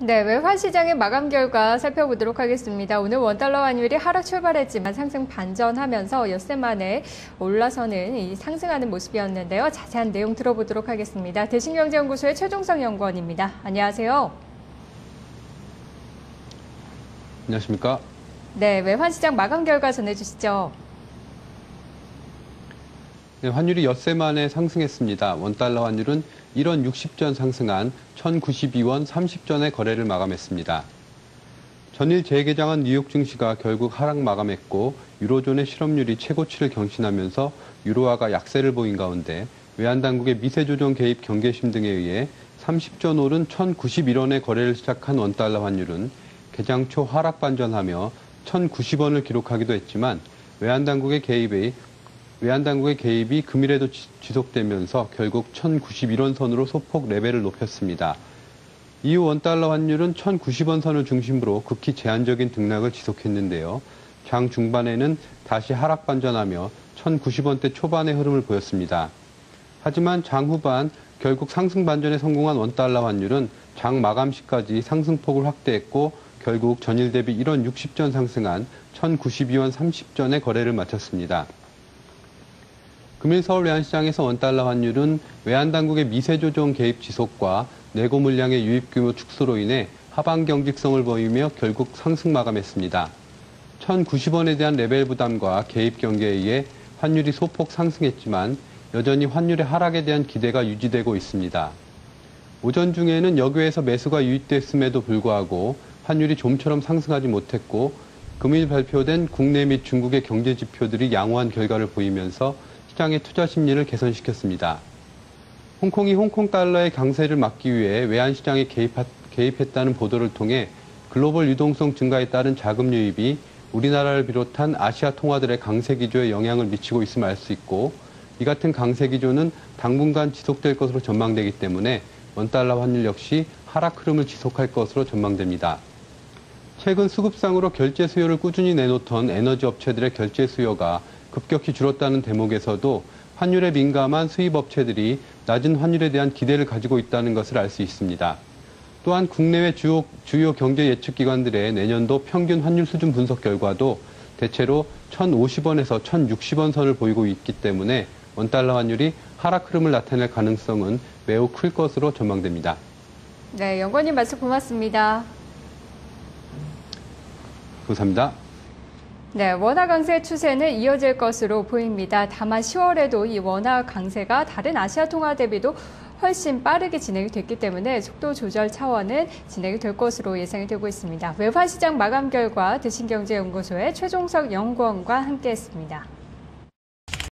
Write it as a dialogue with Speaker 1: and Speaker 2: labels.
Speaker 1: 네, 외환 시장의 마감 결과 살펴보도록 하겠습니다. 오늘 원달러 환율이 하락 출발했지만 상승 반전하면서 엿새 만에 올라서는 이 상승하는 모습이었는데요. 자세한 내용 들어보도록 하겠습니다. 대신경제연구소의 최종성 연구원입니다. 안녕하세요.
Speaker 2: 안녕하십니까?
Speaker 1: 네, 외환 시장 마감 결과 전해주시죠.
Speaker 2: 네, 환율이 엿새 만에 상승했습니다. 원달러 환율은 1원 60전 상승한 1092원 30전의 거래를 마감했습니다. 전일 재개장한 뉴욕 증시가 결국 하락 마감했고 유로존의 실업률이 최고치를 경신하면서 유로화가 약세를 보인 가운데 외환당국의 미세 조정 개입 경계심 등에 의해 30전 오른 1091원의 거래를 시작한 원달러 환율은 개장 초 하락 반전하며 1090원을 기록하기도 했지만 외환당국의 개입에 외환당국의 개입이 금일에도 지속되면서 결국 1091원 선으로 소폭 레벨을 높였습니다. 이후 원달러 환율은 1090원 선을 중심으로 극히 제한적인 등락을 지속했는데요. 장 중반에는 다시 하락 반전하며 1090원대 초반의 흐름을 보였습니다. 하지만 장 후반 결국 상승 반전에 성공한 원달러 환율은 장 마감 시까지 상승폭을 확대했고 결국 전일 대비 1원 60전 상승한 1092원 30전의 거래를 마쳤습니다. 금일 서울 외환시장에서 원달러 환율은 외환당국의 미세 조정 개입 지속과 내고 물량의 유입 규모 축소로 인해 하방 경직성을 보이며 결국 상승 마감했습니다. 1090원에 대한 레벨 부담과 개입 경계에 의해 환율이 소폭 상승했지만 여전히 환율의 하락에 대한 기대가 유지되고 있습니다. 오전 중에는 여교에서 매수가 유입됐음에도 불구하고 환율이 좀처럼 상승하지 못했고 금일 발표된 국내 및 중국의 경제 지표들이 양호한 결과를 보이면서 시장의 투자 심리를 개선시켰습니다. 홍콩이 홍콩 달러의 강세를 막기 위해 외환 시장에 개입하, 개입했다는 보도를 통해 글로벌 유동성 증가에 따른 자금 유입이 우리나라를 비롯한 아시아 통화들의 강세 기조에 영향을 미치고 있음을 알 수 있고 이 같은 강세 기조는 당분간 지속될 것으로 전망되기 때문에 원달러 환율 역시 하락 흐름을 지속할 것으로 전망됩니다. 최근 수급상으로 결제 수요를 꾸준히 내놓던 에너지 업체들의 결제 수요가 급격히 줄었다는 대목에서도 환율에 민감한 수입 업체들이 낮은 환율에 대한 기대를 가지고 있다는 것을 알 수 있습니다. 또한 국내외 주요, 주요 경제 예측 기관들의 내년도 평균 환율 수준 분석 결과도 대체로 1,050원에서 1,060원 선을 보이고 있기 때문에 원달러 환율이 하락 흐름을 나타낼 가능성은 매우 클 것으로 전망됩니다.
Speaker 1: 네, 연구원님 말씀 고맙습니다.
Speaker 2: 감사합니다.
Speaker 1: 네, 원화 강세 추세는 이어질 것으로 보입니다. 다만 10월에도 이 원화 강세가 다른 아시아 통화 대비도 훨씬 빠르게 진행이 됐기 때문에 속도 조절 차원은 진행이 될 것으로 예상이 되고 있습니다. 외환시장 마감 결과 대신경제연구소의 최종석 연구원과 함께했습니다.